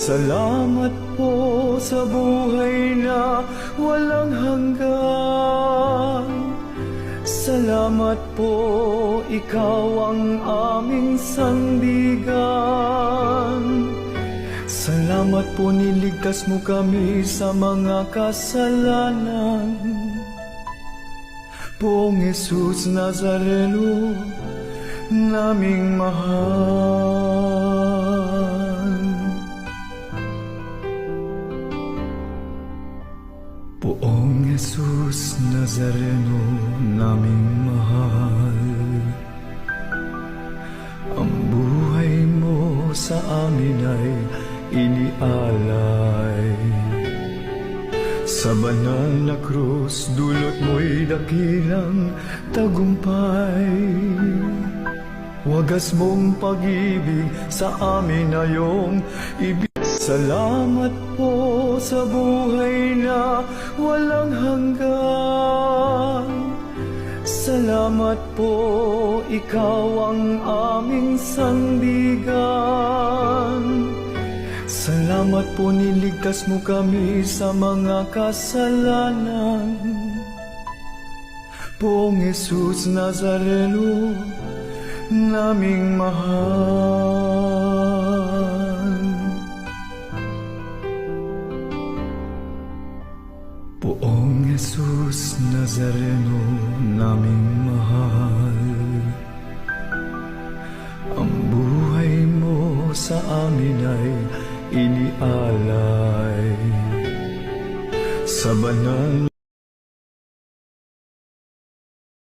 Salamat po sa buhay na walang hanggan. Salamat po, ikaw ang aming sandigan. Salamat po niligtas mo kami sa mga kasalanan. Poong Jesus Nazareno, naming mahal. Poong Jesus Nazareno, naming mahal. Ang buhay mo sa amin ay inialay. Sa banal na krus, dulot mo'y dakilang tagumpay. Wagas mong pag-ibig sa amin na iyong ibig. Salamat po sa buhay na walang hanggan. Salamat po, ikaw ang aming sandigan. Salamat po niligtas mo kami sa mga kasalanan. Poong Jesus Nazareno, naming mahal. Poong Jesus Nazareno, naming mahal. Ang buhay mo sa amin ay inialay. Sa banal